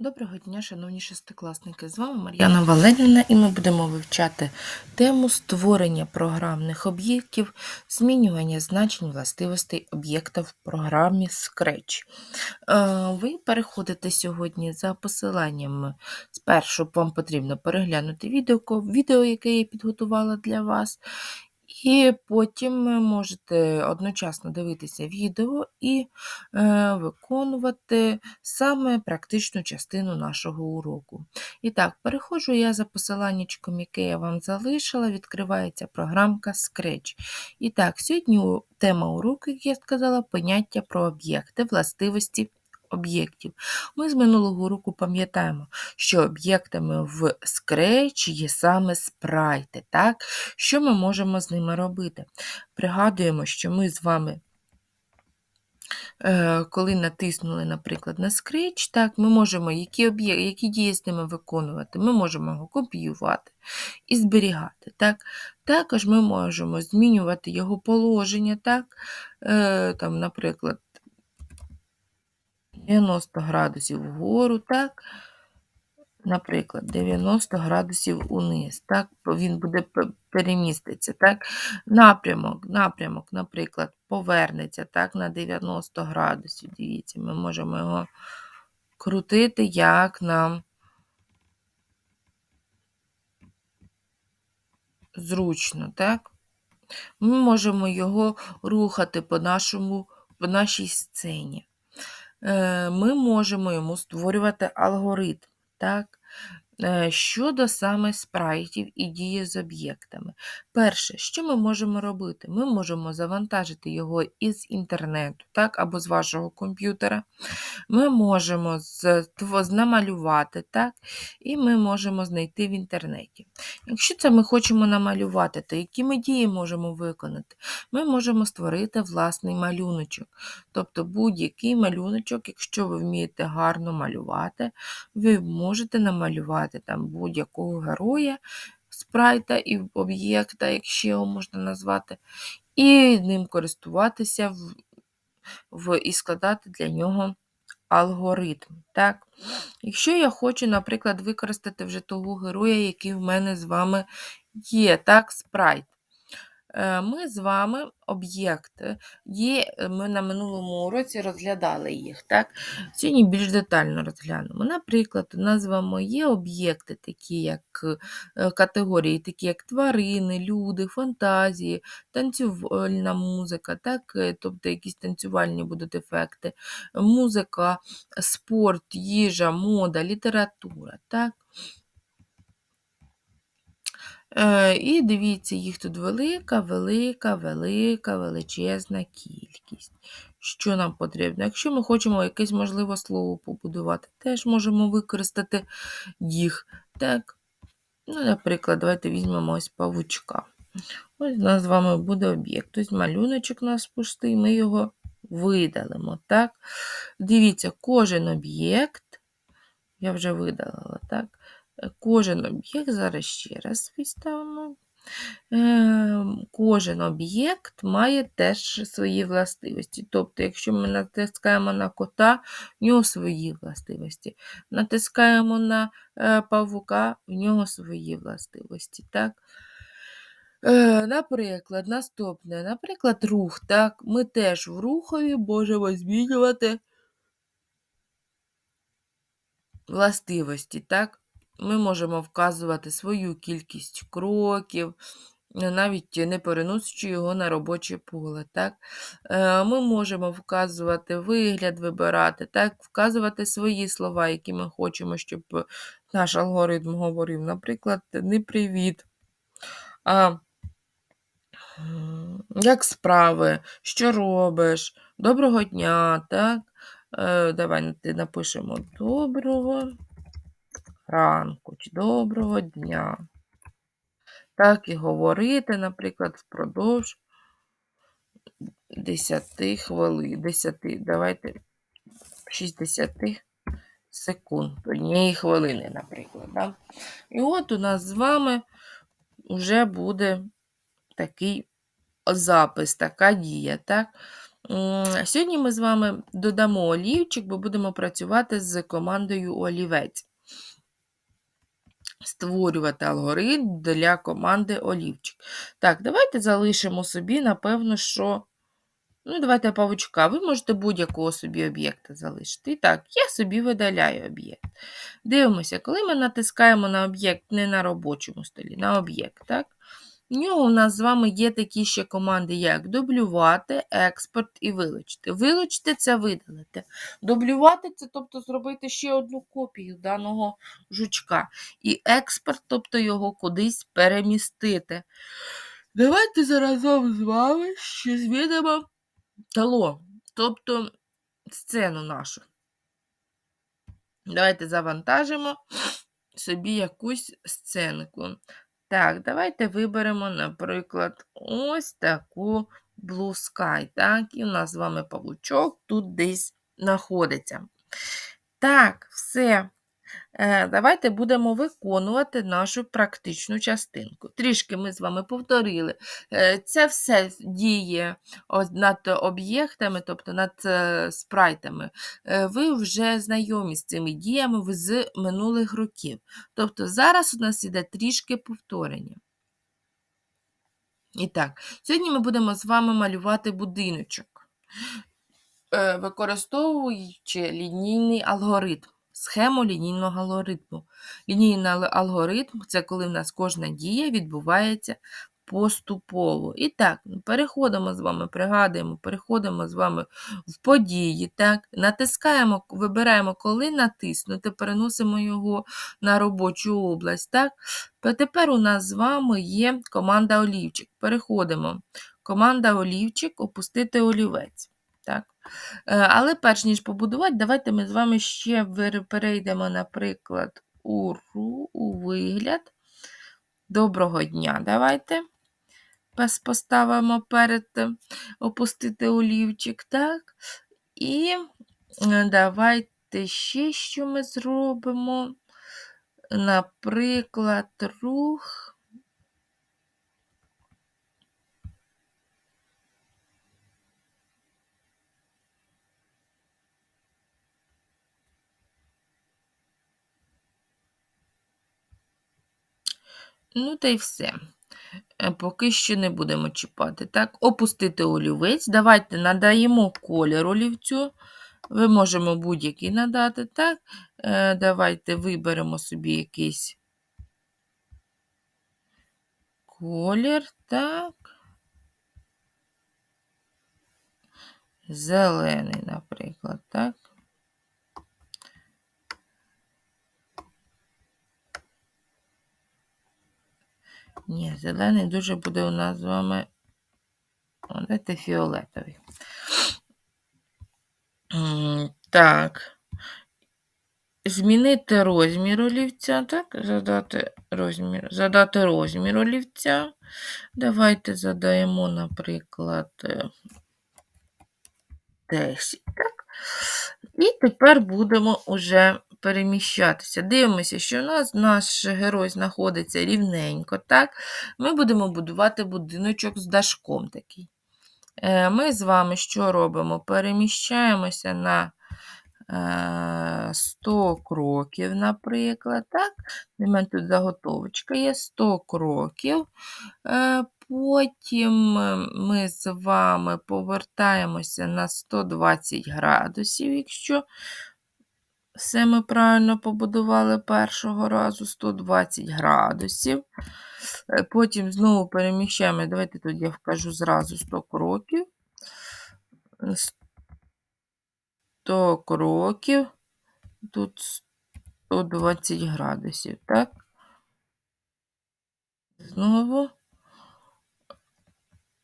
Доброго дня, шановні шестикласники! З вами Мар'яна Валерівна, і ми будемо вивчати тему створення програмних об'єктів, змінювання значень властивостей об'єкта в програмі Scratch. Е, Ви переходите сьогодні за посиланням. Спершу вам потрібно переглянути відео, відео, яке я підготувала для вас. І потім можете одночасно дивитися відео і е, виконувати саме практичну частину нашого уроку. І так, переходжу я за посиланнячком, яке я вам залишила, відкривається програмка Scratch. І так, сьогодні тема уроку, як я сказала, поняття про об'єкти, властивості об'єктів. Ми з минулого року пам'ятаємо, що об'єктами в Scratch є саме спрайти. так? Що ми можемо з ними робити? Пригадуємо, що ми з вами. е, Коли натиснули, наприклад, на Scratch, так, ми можемо які об'єкти, які дії з ними виконувати, ми можемо його копіювати і зберігати. Так. Також ми можемо змінювати його положення, так, е, там, наприклад, 90 градусів вгору, так? Наприклад, 90 градусів униз, так, він буде переміститися, так, напрямок, напрямок, наприклад, повернеться так, на 90 градусів. Дивіться, ми можемо його крутити, як нам зручно, так? Ми можемо його рухати по нашому, по нашій сцені. Е, ми можемо йому створювати алгоритм. так? Е, щодо саме спрайтів і дії з об'єктами. Перше, що ми можемо робити? Ми можемо завантажити його із інтернету, так, або з вашого комп'ютера. Ми можемо намалювати, так, і ми можемо знайти в інтернеті. Якщо це ми хочемо намалювати, то які ми дії можемо виконати? Ми можемо створити власний малюночок. Тобто будь-який малюночок, якщо ви вмієте гарно малювати, ви можете намалювати там будь-якого героя, спрайта і об'єкта, якщо його можна назвати, і ним користуватися в, в, і складати для нього алгоритм. Так? Якщо я хочу, наприклад, використати вже того героя, який в мене з вами є, так, спрайт. Е, ми з вами об'єкти, є, ми на минулому уроці розглядали їх. так? Сьогодні більш детально розглянемо. Наприклад, назвемо є об'єкти, такі як е, категорії, такі як тварини, люди, фантазії, танцювальна музика, так? Е, тобто якісь танцювальні будуть ефекти, музика, спорт, їжа, мода, література. так? Е, і дивіться, їх тут велика, велика, велика, величезна кількість. Що нам потрібно? Якщо ми хочемо якесь можливе слово побудувати, теж можемо використати їх. Так, ну, Наприклад, давайте візьмемо ось павучка. Ось у нас з вами буде об'єкт. Ось малюночок у нас пустий, ми його видалимо. так? Дивіться, кожен об'єкт, я вже видалила, так? Кожен об'єкт, зараз ще раз відставимо. Ем, кожен об'єкт має теж свої властивості. Тобто, якщо ми натискаємо на кота, в нього свої властивості. Натискаємо на е, павука, в нього свої властивості. Так? Е, наприклад, наступне, наприклад, рух. Так? Ми теж в рухові можемо змінювати властивості. так? Ми можемо вказувати свою кількість кроків, навіть не переносячи його на робоче поле. Так? Е, ми можемо вказувати вигляд, вибирати, так? вказувати свої слова, які ми хочемо, щоб наш алгоритм говорив. Наприклад, не привіт. а Як справи, що робиш? Доброго дня, так? Е, давай напишемо доброго ранку чи доброго дня. Так і говорити, наприклад, впродовж 10 хвилин, 10, давайте 60 секунд, однієї хвилини, наприклад. Да? І от у нас з вами вже буде такий запис, така дія. так? Сьогодні ми з вами додамо олівчик, бо будемо працювати з командою олівець. Створювати алгоритм для команди олівчик. Так, давайте залишимо собі, напевно, що. Ну, давайте павучка. Ви можете будь-якого собі об'єкта залишити. І так, я собі видаляю об'єкт. Дивимося, коли ми натискаємо на об'єкт не на робочому столі, на об'єкт, так? В нього у нас з вами є такі ще команди, як дублювати, експорт і вилучити. Вилучити це видалити. Дублювати це, тобто зробити ще одну копію даного жучка. І експорт, тобто його кудись перемістити. Давайте заразом з вами ще змінимо тало, тобто сцену нашу. Давайте завантажимо собі якусь сценку. Так, давайте виберемо, наприклад, ось таку Blue Sky. Так, і у нас з вами павучок тут десь знаходиться. Так, все. Е, Давайте будемо виконувати нашу практичну частинку. Трішки ми з вами повторили. Е, Це все діє над об'єктами, тобто над е, спрайтами. Ви вже знайомі з цими діями з минулих років. Тобто зараз у нас іде трішки повторення. І так, сьогодні ми будемо з вами малювати будиночок, використовуючи лінійний алгоритм, схему лінійного алгоритму. Лінійний алгоритм це коли в нас кожна дія відбувається поступово. І так, переходимо з вами, пригадуємо, переходимо з вами в події, так, натискаємо, вибираємо, коли натиснути, переносимо його на робочу область. так. Тепер у нас з вами є команда олівчик. Переходимо. Команда олівчик, опустити олівець. Так. Е, Але перш ніж побудувати, давайте ми з вами ще перейдемо, наприклад, у ру, у вигляд. Доброго дня. Давайте поставимо перед е, опустити олівчик. так. І е, давайте ще що ми зробимо. Наприклад, рух. Ну, та й все. Е, Поки що не будемо чіпати. Так, опустити олівець. Давайте надаємо колір олівцю. Ви можемо будь-який надати. Так, Е, давайте виберемо собі якийсь колір. Так. Зелений, наприклад, так. Ні, зелений дуже буде у нас з вами. О, фіолетовий. Так. Змінити розмір олівця, так? Задати розмір, задати розмір олівця. Давайте задаємо, наприклад, е, 10. Так? І тепер будемо уже переміщатися. Дивимося, що у нас наш герой знаходиться рівненько. так? Ми будемо будувати будиночок з дашком такий. Е, Ми з вами що робимо? Переміщаємося на е, 100 кроків, наприклад. так? У мене тут заготовочка є 100 кроків. Е, Потім е, ми з вами повертаємося на 120 градусів, якщо все ми правильно побудували першого разу 120 градусів. Е, Потім знову переміщаємо. Давайте тут я вкажу зразу 100 кроків. 100 кроків. Тут 120 градусів, так? Знову.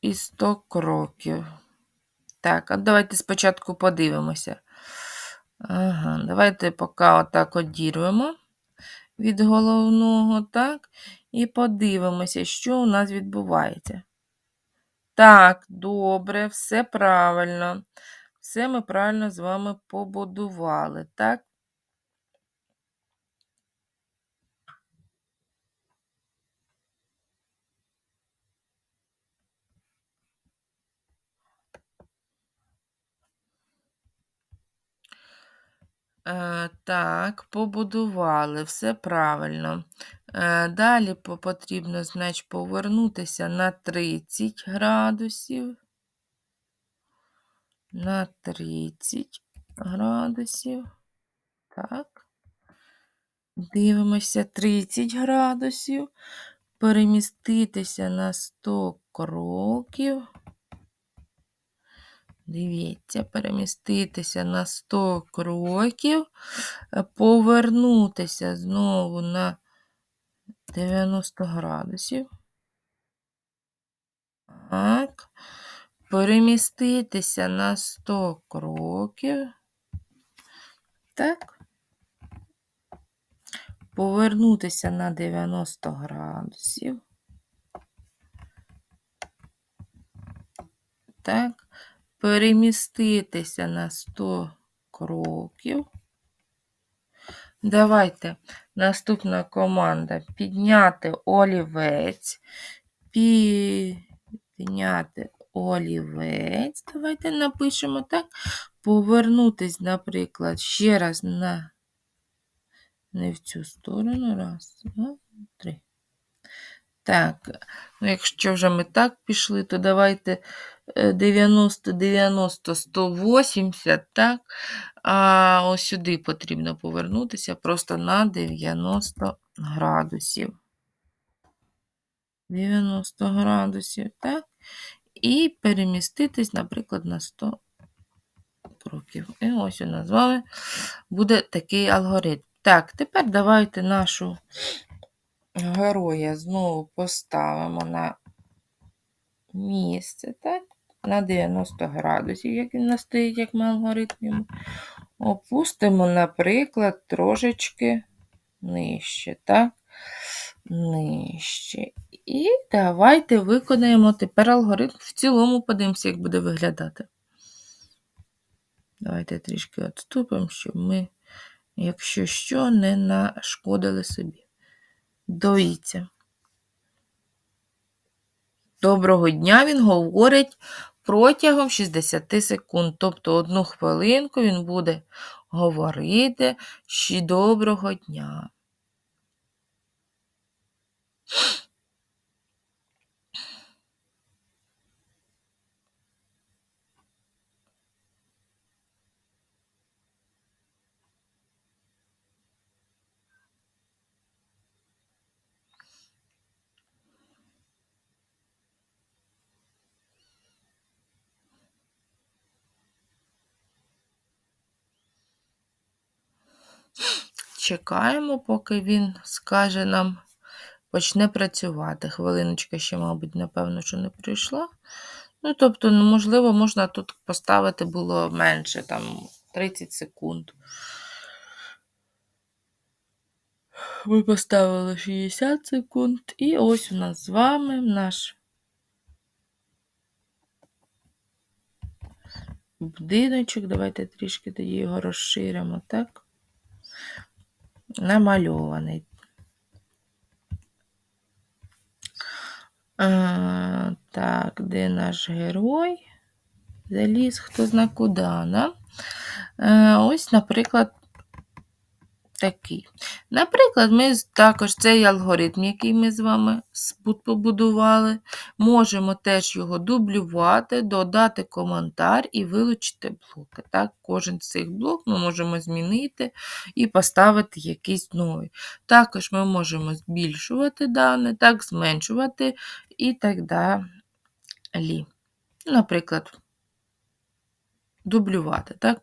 І 100 кроків. Так, а давайте спочатку подивимося. Ага, давайте поки отак одірвемо від головного, так? І подивимося, що у нас відбувається. Так, добре, все правильно. Все ми правильно з вами побудували, так? Е, так, побудували, все правильно. Е, далі потрібно, значить, повернутися на 30 градусів. На 30 градусів. Так. Дивимося 30 градусів. Переміститися на 100 кроків. Дивіться, переміститися на 100 кроків, е, повернутися знову на 90 градусів. Так. Переміститися на 100 кроків. Так. Повернутися на 90 градусів. Так. Переміститися на 100 кроків. Давайте наступна команда підняти олівець. Підняти олівець. Давайте напишемо так. Повернутись, наприклад, ще раз на не в цю сторону. Раз, два, три. Так, ну якщо вже ми так пішли, то давайте е, 90, 90, 180, так? А ось сюди потрібно повернутися просто на 90 градусів. 90 градусів, так? І переміститись, наприклад, на 100 кроків. І ось у нас з вами буде такий алгоритм. Так, тепер давайте нашу героя знову поставимо на місце, так? На 90 градусів, як він настоїть, як ми алгоритм йому. Опустимо, наприклад, трошечки нижче, так? Нижче. І давайте виконаємо тепер алгоритм в цілому, подивимося, як буде виглядати. Давайте трішки відступимо, щоб ми, якщо що, не нашкодили собі. Дивіться. Доброго дня він говорить протягом 60 секунд. Тобто одну хвилинку він буде говорити ще доброго дня. Чекаємо, поки він скаже нам, почне працювати. Хвилиночка ще, мабуть, напевно, що не прийшла. Ну, тобто, ну, можливо, можна тут поставити було менше, там 30 секунд. Ми поставили 60 секунд, і ось у нас з вами наш будиночок. Давайте трішки тоді його розширимо, так? Намальований. А, так, де наш герой? Заліз, хто зна куди? Е, ось, наприклад, такий. Наприклад, ми також цей алгоритм, який ми з вами побудували, можемо теж його дублювати, додати коментар і вилучити блоки. Так? Кожен з цих блок ми можемо змінити і поставити якийсь новий. Також ми можемо збільшувати дане, так, зменшувати і так далі. Наприклад, дублювати. Так?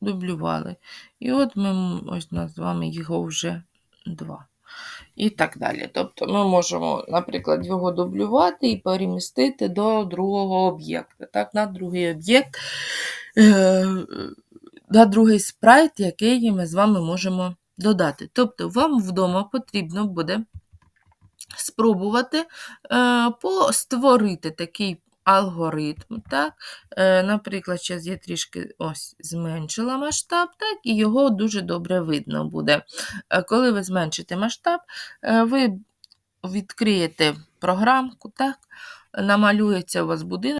Дублювали. І от ми ось нас з вами його вже два. І так далі. Тобто ми можемо, наприклад, його дублювати і перемістити до другого об'єкта. Так, на другий об'єкт, е, на другий спрайт, який ми з вами можемо додати. Тобто, вам вдома потрібно буде спробувати е, створити такий алгоритм. Так? Е, наприклад, зараз я трішки ось зменшила масштаб, так, і його дуже добре видно буде. Е, коли ви зменшите масштаб, е, ви відкриєте програмку, так, намалюється у вас будинок.